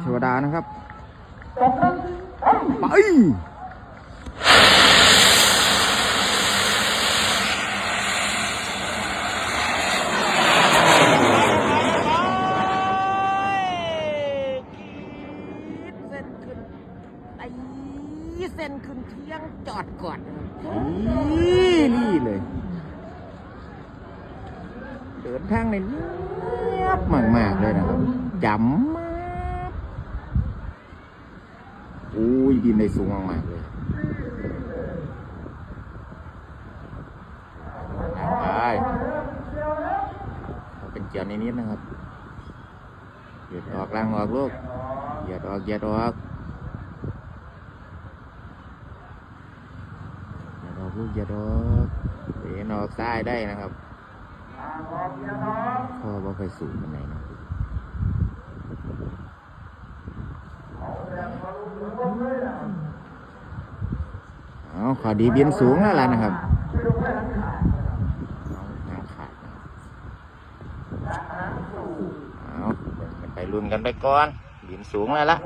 เทวดานะครับไปเส้นขึ้นไอ้เส้นขึ้นเที่ยงจอดก่อนนี่นี่เลย เดินทางในเงียบมาก ๆ เลยนะครับจำมากอุ้ ยบินได้สูงมากๆเลยไปเอาเป็นเจียวนิดๆนะครับเหยียดออกล่างออกลูกเหยียดออกเหยียดออกเหยียดออกลูกเหยียดออกเดินออกซ้ายได้นะครับพ่อว่าค่อยสูงปานไหนนะ เอาขอดีบินสูงแล้วล่ะนะครับเอาไปรุ่นกันไปก่อน บินสูงแล้วล่ะ